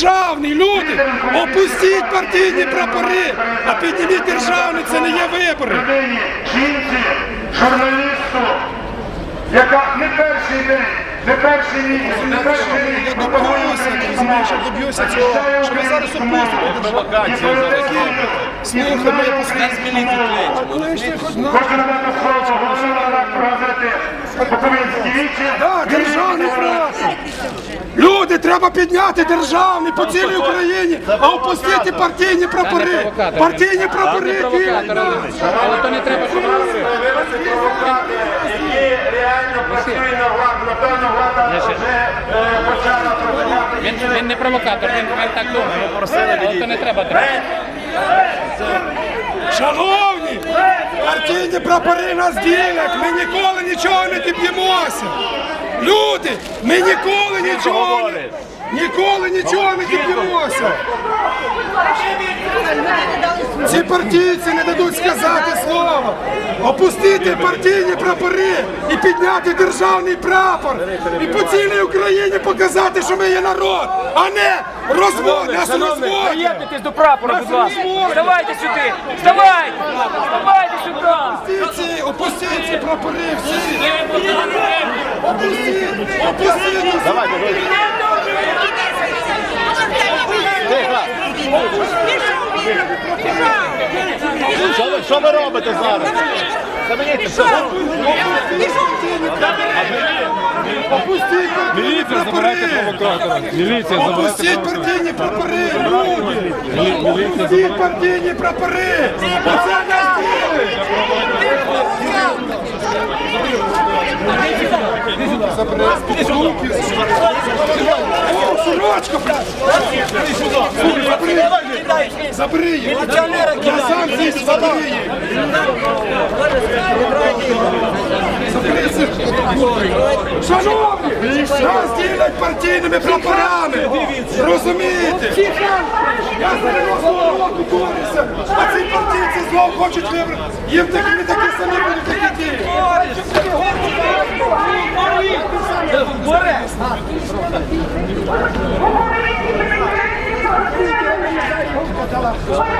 державний, люди. Опустіть партійні прапори, а підніміть державний, це не є вибори. жінці, журналісту, яка не перший день, не перший місяць, не перший рік Я я мову, доб'юся цього, що ви зараз І політики, Слухай, моє послідні. Кожен надати слово головного редактора газети «Буковинські вічі». Так, державний прапор. Треба підняти державний по цілій Україні, а опустити партійні прапори. Партійні прапори. Але то не треба, які реально працює на владу. Напевно, влада вже е, почала працювати. він, не провокатор, він, він так думає. Але то не треба. Шановні, партійні прапори нас ділять, ми ніколи нічого не діб'ємося. Люди, ми ніколи нічого не, ніколи нічого не діб'ємося. Ці партійці не дадуть сказати слова. Опустити партійні прапори і підняти державний прапор. І по цілій Україні показати, що ми є народ, а не розвод, нас розводять. Приєднуйтесь до прапора, будь ласка. Вставайте сюди! Вставайте! Вставайте сюди! Опустіть ці прапори всі! Опустіть, опустіть! Що ви, що ви робите зараз? Опустіть партійні прапори! Міліція Опустіть партійні прапори, люди! Опустіть партійні прапори! Оце нас сорочка, блядь! Забери! Її! Я сам здесь забери! Шановні! Нас ділять партійними прапорами! Розумієте? Я з 90-го року борюся, а ці партійці знову хочуть вибрати. Їм такі не такі самі будуть, Thank you.